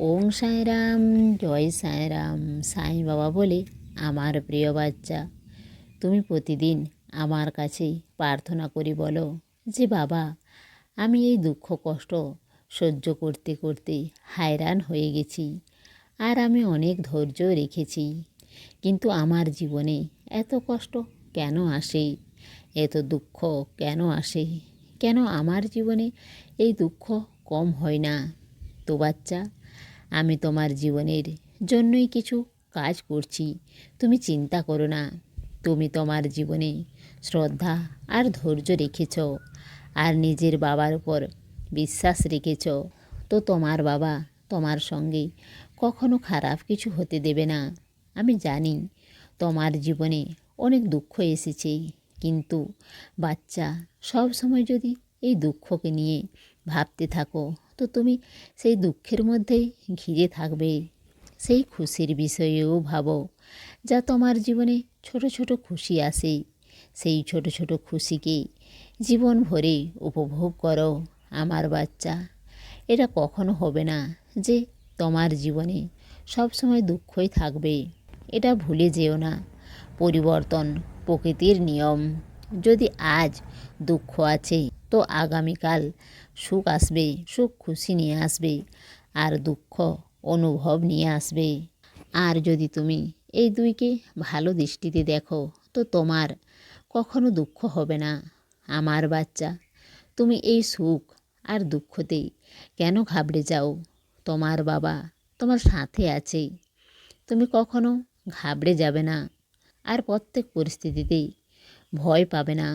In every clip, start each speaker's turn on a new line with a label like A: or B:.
A: ওং সাঁয়রাম জয় সাঁয়রাম সাই বাবা বলে আমার প্রিয় বাচ্চা। তুমি প্রতিদিন আমার কাছে প্রার্থনা করি বলো যে, বাবা, আমি এই দুঃখ কষ্ট সহ্য করতে করতে হায়রান হয়ে গেছি আর আমি অনেক ধৈর্য রেখেছি। কিন্তু আমার জীবনে এত কষ্ট কেন আসে? এত দুঃখ কেন আসে? কেন আমার জীবনে এই দুঃখ কম হয় না? তো বাচ্চা আমি তোমার জীবনের জন্যই কিছু কাজ করছি। তুমি চিন্তা করো না। তুমি তোমার জীবনে শ্রদ্ধা আর ধৈর্য রেখেছ আর নিজের বাবার উপর বিশ্বাস রেখেছ। তো তোমার বাবা তোমার সঙ্গে কখনো খারাপ কিছু হতে দেবে না। আমি জানি তোমার জীবনে অনেক দুঃখ এসেছে। কিন্তু বাচ্চা সব সময় যদি এই দুঃখকে নিয়ে ভাবতে থাকো। তো তুমি সেই দুঃখের মধ্যেই ঘিরে থাকবে। সেই খুশির বিষয়েও ভাবো, যা তোমার জীবনে ছোট ছোট খুশি আসে। সেই ছোট ছোট খুশিকে জীবন ভরে উপভোগ করো, আমার বাচ্চা। এটা কখনো হবে না যে তোমার জীবনে সব সময় দুঃখই থাকবে। এটা ভুলে যেও না। পরিবর্তন প্রকৃতির নিয়ম। যদি আজ দুঃখ আছে তো আগামীকাল সুখ আসবে সুখ খুশি নিয়ে আসবে আর দুঃখ অনুভব নিয়ে আসবে আর যদি তুমি এই দুইকে ভালো দৃষ্টিতে দেখো, তো তোমার কখনো দুঃখ হবে না। আমার বাচ্চা, তুমি এই সুখ আর দুঃখতেই কেন ঘাবড়ে যাও? তোমার বাবা তোমার সাথে আছে, তুমি কখনো ঘাবড়ে যাবে না। আর প্রত্যেক পরিস্থিতিতেই ভয় পাবে না।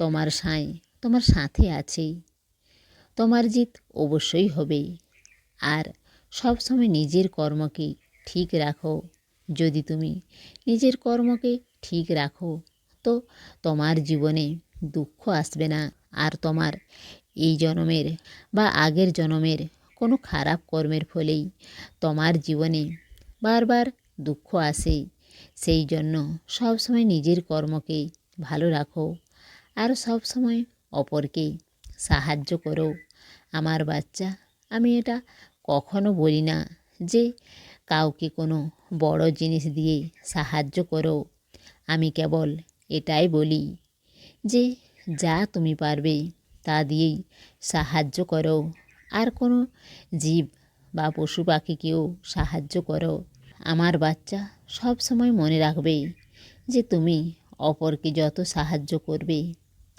A: তোমার সাঁই, তোমার সাথে আছে তোমার জিত অবশ্যই হবে আর সবসময় নিজের কর্মকে ঠিক রাখো। যদি তুমি নিজের কর্মকে ঠিক রাখো, তো তোমার জীবনে দুঃখ আসবে না। আর তোমার এই জন্মের বা আগের জন্মের কোনো খারাপ কর্মের ফলেই তোমার জীবনে বারবার দুঃখ আসে সেই জন্য সবসময় নিজের কর্মকে ভালো রাখো। আর সব সময় অপরকে সাহায্য করো। আমার বাচ্চা, আমি এটা কখনো বলি না যে কাউকে কোনো বড় জিনিস দিয়ে সাহায্য করো। আমি কেবল এটাই বলি যে যা তুমি পারবে তা দিয়েই সাহায্য করো। আর কোনো জীব বা পশু পাখিকেও সাহায্য করো। আমার বাচ্চা সব সময় মনে রাখবে যে তুমি অপরকে যত সাহায্য করবে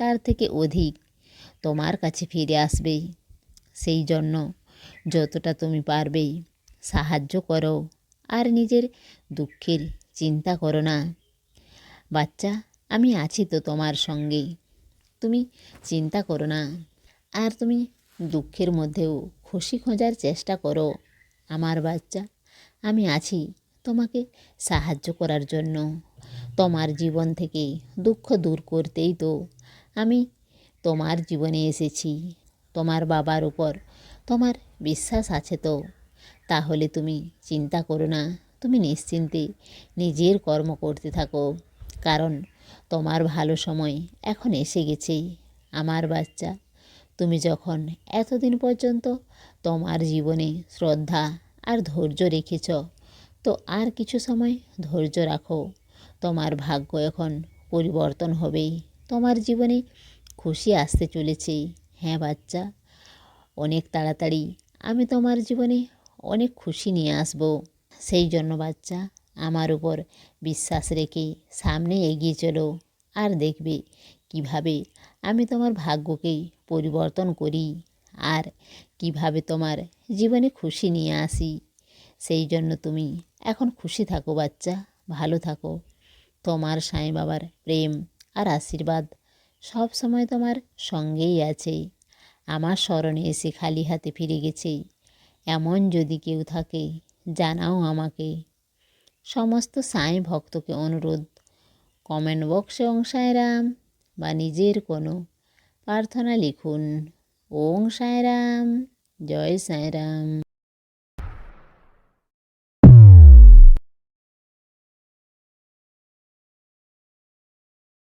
A: তার থেকে অধিক তোমার কাছে ফিরে আসবে। সেই জন্য যতটা তুমি পারবে সাহায্য করো আর নিজের দুঃখের চিন্তা করো না। বাচ্চা, আমি আছি তো তোমার সঙ্গে। তুমি চিন্তা করো না। আর তুমি দুঃখের মধ্যেও খুশি খোঁজার চেষ্টা করো। আমার বাচ্চা, আমি আছি তোমাকে সাহায্য করার জন্য। তোমার জীবন থেকে দুঃখ দূর করতেই তো আমি তোমার জীবনে এসেছি, তোমার বাবার উপর তোমার বিশ্বাস আছে তো? তাহলে তুমি চিন্তা করো না, তুমি নিশ্চিন্তে নিজের কর্ম করতে থাকো। কারণ তোমার ভালো সময় এখন এসে গেছে। আমার বাচ্চা, তুমি যখন এতদিন পর্যন্ত তোমার জীবনে শ্রদ্ধা আর ধৈর্য রেখেছ, তো আর কিছু সময় ধৈর্য রাখো। তোমার ভাগ্য এখন পরিবর্তন হবেই। তোমার জীবনে খুশি আসতে চলেছে। হ্যাঁ বাচ্চা, অনেক তাড়াতাড়ি আমি তোমার জীবনে অনেক খুশি নিয়ে আসব। সেই জন্য বাচ্চা, আমার উপর বিশ্বাস রেখে সামনে এগিয়ে চলো আর দেখবে কীভাবে আমি তোমার ভাগ্যকে পরিবর্তন করি আর কীভাবে তোমার জীবনে খুশি নিয়ে আসি। সেই জন্য তুমি এখন খুশি থাকো বাচ্চা, ভালো থাকো। তোমার সাঁই বাবার প্রেম আর আশীর্বাদ। সব সময় তোমার সঙ্গেই আছে। আমার স্মরণে এসে খালি হাতে ফিরে গেছে। এমন যদি কেউ থাকে, জানাও আমাকে। সমস্ত সাঁই ভক্তকে অনুরোধ। কমেন্ট বক্সে ওং সাঁয়রাম বা নিজের কোনো প্রার্থনা লিখুন। ওং সাঁয়রাম জয় সাঁয়রাম